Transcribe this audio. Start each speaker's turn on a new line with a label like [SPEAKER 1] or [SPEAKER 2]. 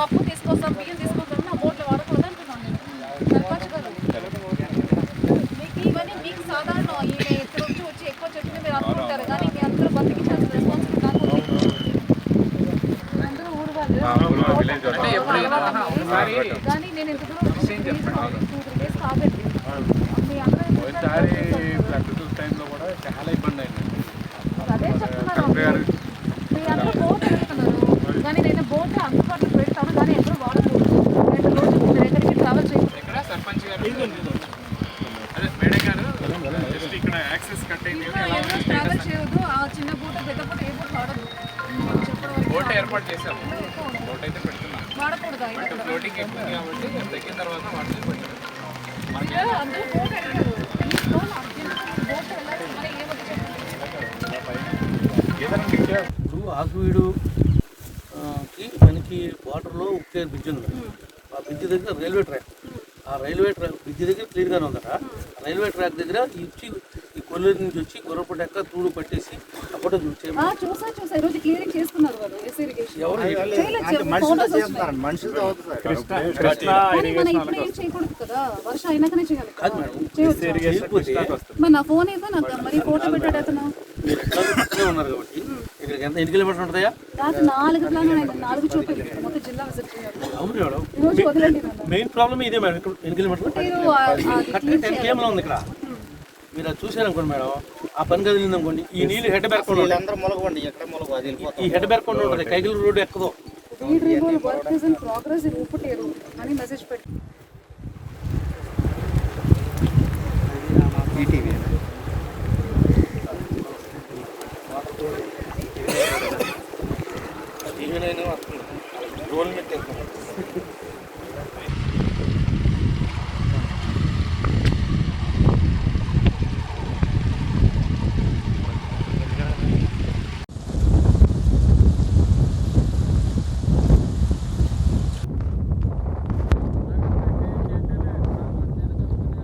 [SPEAKER 1] అలా బియ్యం తీసుకోవద్దని నా బోట్లో వాడకూడదు అంటున్నాను నేను. సర్పంచ్ గారు మీకు ఇవన్నీ మీకు సాధారణ ఈమె ఇక్కడ వచ్చి వచ్చి ఎక్కువ చెప్పింది మీరు అనుకుంటారు కానీ మీ అందరూ బతికించాల్సిన రెస్పాన్సిబిలిటీ ఉంది. అందరూ ఊరు వాళ్ళు. కానీ నేను ఇంత దూరం టూ త్రీ డేస్ కాదండి మీ అందరూ
[SPEAKER 2] టైంలో కూడా చాలా ఇబ్బంది అయింది.
[SPEAKER 1] అదే చెప్తున్నాను మీ అందరూ బోట్ కానీ నేను బోట్ అందుబాటులో బోట్ బోట్ బోట్
[SPEAKER 3] బోట్ ఏర్పాటు చేశాము. బోట్ అయితే పెడుతున్నాం.
[SPEAKER 1] కూడా.
[SPEAKER 3] ఫ్లోటింగ్ ఎక్కువ కాబట్టి తగ్గిన తర్వాత
[SPEAKER 1] బోట్ బోట్ చెప్పండి
[SPEAKER 4] ఇప్పుడు ఆకువీడు ఆ, కి మనకి వాటర్లో ఉక్కే బ్రిడ్జ్ ఉంది. ఆ బ్రిడ్జ్ దగ్గర రైల్వే ట్రాక్ ఆ రైల్వే ట్రాక్ బ్రిడ్జ్ దగ్గర క్లియర్గానే ఉందట. రైల్వే ట్రాక్ దగ్గర ఈ వచ్చి ఈ కొల్లూరు నుంచి వచ్చి గుర్రపు ఎక్క తూడు పట్టేసి అప్పుడు ఉన్నారు కాబట్టి. ఇక్కడికి ఎంత ఎన్ని కిలోమీటర్లు ఉంటుందా
[SPEAKER 1] రాత్రి నాలుగు నాలుగు చూపింది
[SPEAKER 4] మెయిన్ ప్రాబ్లమ్ ఇదే మేడం. ఇక్కడ ఎన్ని కిలోమీటర్లు కరెక్ట్గా టెన్. కేఎంలో ఉంది ఇక్కడ. మీరు అది చూసారనుకోండి మేడం ఆ పని కదిలింది అనుకోండి ఈ నీళ్ళు హెడ్ బ్యాక్
[SPEAKER 5] మొలగండి ఎక్కడ మొలగ
[SPEAKER 4] ఈ హెడ్ బ్యాక్ ఉంటుంది కైకిల్ road ఎక్కదో.
[SPEAKER 1] Reed removal work is in progress in Upputeru అని మెసేజ్ పెట్టి
[SPEAKER 5] ఈటీవీ
[SPEAKER 4] వస్తుంది. गोल में देखो।